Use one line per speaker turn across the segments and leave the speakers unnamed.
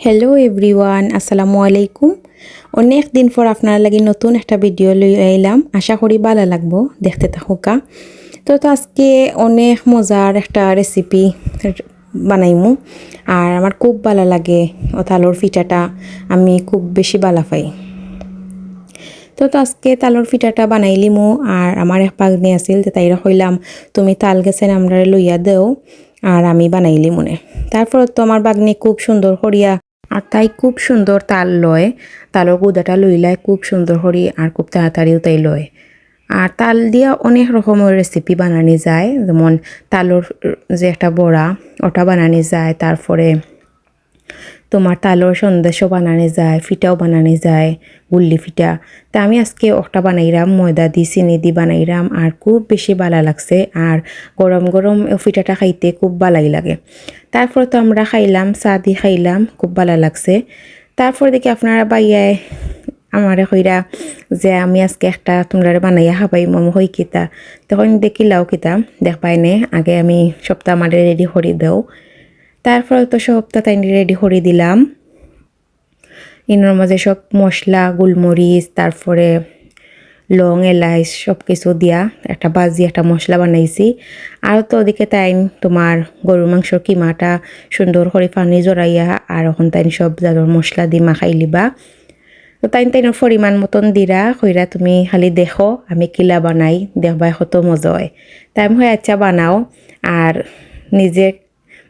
Hello everyone আসসালামু আলাইকুম। অনেক দিন পর আপনার লাগি নতুন একটা ভিডিও লই আইলাম। আশা করি ভালো লাগবো, দেখতে থাকুকা। তো তো আজকে অনেক মজার একটা রেসিপি বানাইমু। আর আমার খুব ভালো লাগে তালোর পিঠাটা, আমি খুব বেশি ভালো পাই। তো তো আজকে তালোর পিঠাটা বানাইলিমু আর আমার এক পাগনি আছিল তো তাইরা কইলাম, তুমি তাল গেছেন আমরা লইয়া দেও। আর আমি বানাইলি মনে তারপর তো আমার বাগনি খুব সুন্দর করিয়া আর তাই খুব সুন্দর তাল লয়। তালর গুদাটা লইলাই খুব সুন্দর করি আর খুব তাড়াতাড়িও তাই লয়। আর তাল দিয়া অনেক রকমের রেসিপি বানানি যায়। যেমন তালর যে একটা বড়া, ওটা বানানি যায়। তারপরে তোমার তালর সন্দেশও বানানো যায়, ফিটাও বানানো যায়, গুল্লি ফিটা। তা আমি আজকে একটা বানাইরাম, ময়দা দি, চিনি দি বানাইরাম, আর খুব বেশি ভালো লাগছে, আর গরম গরম ফিটাটা খাইতে খুব ভালাই লাগে। তারপর তো আমরা খাইলাম, চা দি খাইলাম, খুব ভালো লাগছে। তারপর দেখি আপনারা বাইয়ায় আমারে কইরা যে আমি আজকে একটা তোমরা বানাইয়া খাবাই, মম হই কিতা। তখন দেখি লাও কিতা, দেখ পাই নে আগে আমি সপ্তাহ আমারে রেডি করে দেও। তারপরে তো সবটা তাই রেডি করে দিলাম। ইনোর মাঝে সব মশলা, গোলমরিচ, তারপরে লং, এলাইচ সব কিছু দিয়া একটা বাজি, একটা মশলা বানাইছি। আর তো ওদিকে তাই তোমার গরুর মাংসর কিমাটা সুন্দর করে পানি জড়াইয়া আর এখন তাই সব জাদর মশলা দি মাখাই লিবা। তো তাই তাই পরিমাণ মতন দিরা, কইরা তুমি খালি দেখো, আমি কিলা বানাই, দেখবা কত মজা হয়। তাই হয় আচ্ছা বানাও। আর নিজে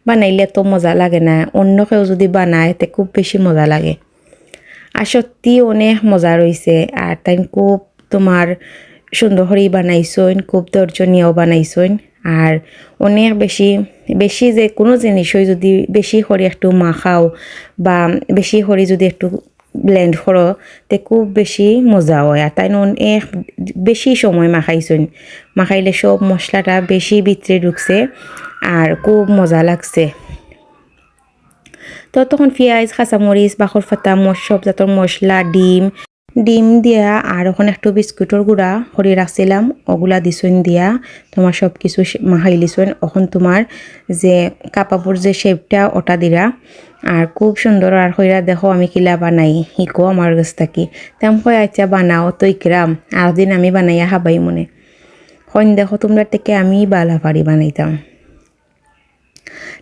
বানাইলে তো মজা লাগে না। অন্য কেউ যদি বানায়, তে খুব বেশি মজা লাগে। আর সত্যি অনেক মজা রয়েছে আর তাই খুব তোমার সুন্দর করেই বানাইছইন, খুব দর্জনীয় বানাইছইন। আর অনেক বেশি বেশি যে কোনো জিনিসই যদি বেশি করে একটু মাখাও বা বেশি করে যদি একটু ব্লেন্ড করো তে খুব বেশি মজা হয়। আর তাই অনেক বেশি সময় মাখাইছইন মাখাইলে সব মশলাটা বেশি ভিতরে ঢুকছে আর খুব মজা লাগছে। তো তখন পেঁয়াজ, কাঁচামরিচ, বাখর ফাতা সব জাতর মশলা, ডিম। ডিম দিয়া আর ওখানে একটু বিস্কুটের গুঁড়া করে রাখছিলাম ওগুলা দিছইন দিয়া। তোমার সব কিছু মাখাই লিছইন এখন তোমার যে কাপাপুর যে শেপটা ওটা দিরা আর খুব সুন্দর, আর হইরা দেখো আমি কিলা বানাই। শিকো আমার কাছ থাকি। তেম হয় আচ্ছা বানাও তো ইকরাম আর দিন আমি বানাইয়া খাবাই মনে। হইন দেখো, তোমরা থেকে আমি বালা পারি বানাইতাম।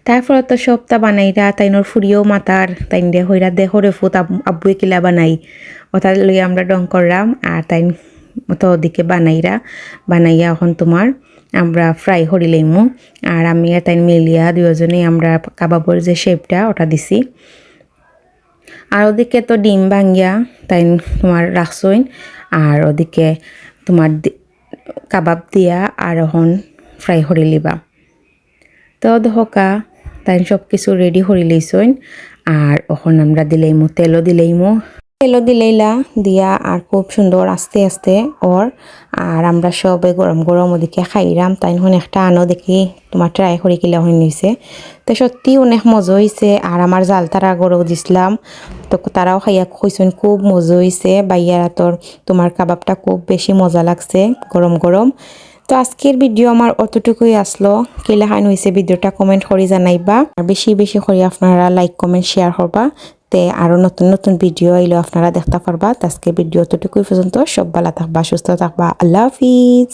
তারপর তো সবটা বানাইরা, তাইনোর ফুরিও মাতার। তাইন দে হইরা দে হরে ফুত আব্বুয়ে কিলা বানাই। ওটা লই আমরা ডং করলাম, আর তাইন তো ওদিকে বানাইরা, বানাইয়া এখন তোমার আমরা ফ্রাই করি লইমু আর আমি আর তাইন মিলিয়া দুজনেই আমরা কাবাবর যে শেপটা ওটা দিছি। আর ওদিকে তো ডিম ভাঙ্গিয়া তাই তোমার রাখছইন। আর ওদিকে তোমার কাবাব দিয়া আর এখন ফ্রাই করে লিবা। তো ধকা তাই সব কিছু রেডি করে লইছইন। আর এখন আমরা দিলেইমু তেলও দিলেইমু তেলও দিলেইলা দিয়া আর খুব সুন্দর আস্তে আস্তে ওর আর আমরা সবে গরম গরম ওদিকে খাইরাম, তাই হন একটা আনো দেখি তোমার ট্রাই করে কিলা হয়ে নিছে। তো সত্যি অনেক মজা হয়েছে আর আমার জাল তারা গরম দিছিলাম, তো তারাও খাইয়া কইছেন খুব মজা হয়েছে বাইয়ারা তোর তোমার কাবাবটা খুব বেশি মজা লাগছে গরম গরম। তো আজকের ভিডিও আমার অতটুকুই আসলো কেলাহান হয়েছে ভিডিওটা কমেন্ট করে জানাইবা, আর বেশি বেশি করে আপনারা লাইক কমেন্ট শেয়ার করবা। তে আরও নতুন নতুন ভিডিও এলো আপনারা দেখতে পারবা। আজকে ভিডিও অতটুকুই পর্যন্ত। সব ভালো থাকবা, সুস্থ থাকবা। আল্লাহ হাফিজ।